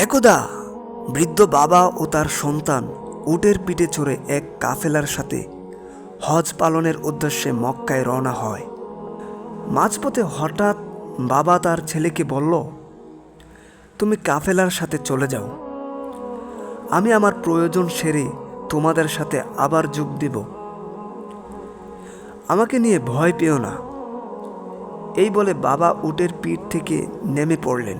একদা, বৃদ্ধ বাবা ও তার সন্তান উটের পিঠে চড়ে এক কাফেলার সাথে হজ পালনের উদ্দেশ্যে মক্কায় রওনা হয়। মাঝপথে হঠাৎ বাবা তার ছেলেকে বলল, তুমি কাফেলার সাথে চলে যাও। আমি আমার প্রয়োজন সেরে তোমাদের সাথে আবার যোগ দেব। আমাকে নিয়ে ভয় পেও না। এই বলে বাবা উটের পিঠ থেকে নেমে পড়লেন।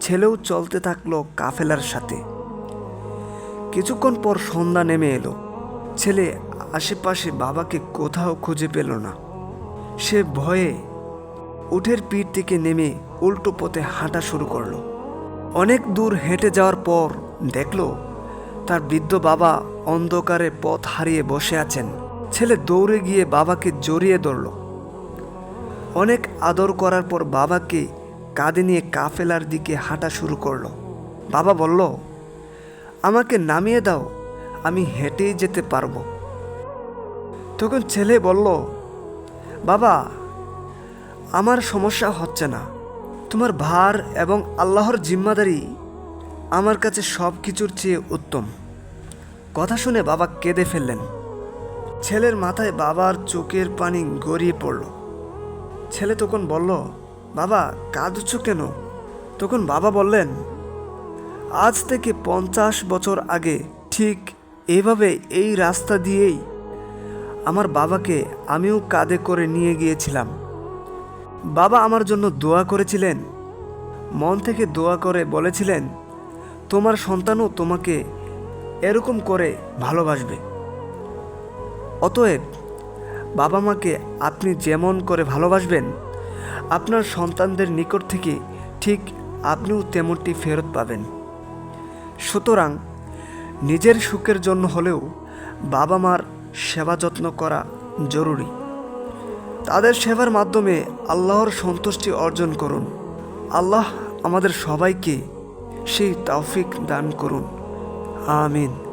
ছেলেও চলতে থাকল কাফেলার সাথে। কিছুক্ষণ পর সন্ধ্যা নেমে এলো। ছেলে আশেপাশে বাবাকে কোথাও খুঁজে পেল না। সে ভয়ে উঠের পিঠ থেকে নেমে উল্টো পথে হাঁটা শুরু করল। অনেক দূর হেঁটে যাওয়ার পর দেখল তার বৃদ্ধ বাবা অন্ধকারে পথ হারিয়ে বসে আছেন। ছেলে দৌড়ে গিয়ে বাবাকে জড়িয়ে ধরল। অনেক আদর করার পর বাবাকে কাঁধে নিয়ে কাফেলার দিকে হাঁটা শুরু করল। বাবা বলল, আমাকে নামিয়ে দাও, আমি হেঁটেই যেতে পারব। তখন ছেলে বলল, বাবা, আমার সমস্যা হচ্ছে না। তোমার ভার এবং আল্লাহর জিম্মাদারি আমার কাছে সব কিছুর চেয়ে উত্তম। কথা শুনে বাবা কেঁদে ফেললেন। ছেলের মাথায় বাবার চোখের পানি গড়িয়ে পড়ল। ছেলে তখন বলল বাবা, কাঁদছ কেন? তখন বাবা বললেন, আজ থেকে পঞ্চাশ বছর আগে ঠিক এভাবে এই রাস্তা দিয়েই আমার বাবাকে আমিও কাঁধে করে নিয়ে গিয়েছিলাম। বাবা আমার জন্য দোয়া করেছিলেন, মন থেকে দোয়া করে বলেছিলেন, তোমার সন্তানও তোমাকে এরকম করে ভালোবাসবে। অতএব বাবা মাকে আপনি যেমন করে ভালোবাসবেন আপনার সন্তানদের নিকট থেকে ঠিক আপনিও তেমনটি ফেরত পাবেন। সুতরাং নিজের সুখের জন্য হলেও বাবা মার সেবা যত্ন করা জরুরি। তাদের সেবার মাধ্যমে আল্লাহর সন্তুষ্টি অর্জন করুন। আল্লাহ আমাদের সবাইকে সেই তৌফিক দান করুন। আমিন।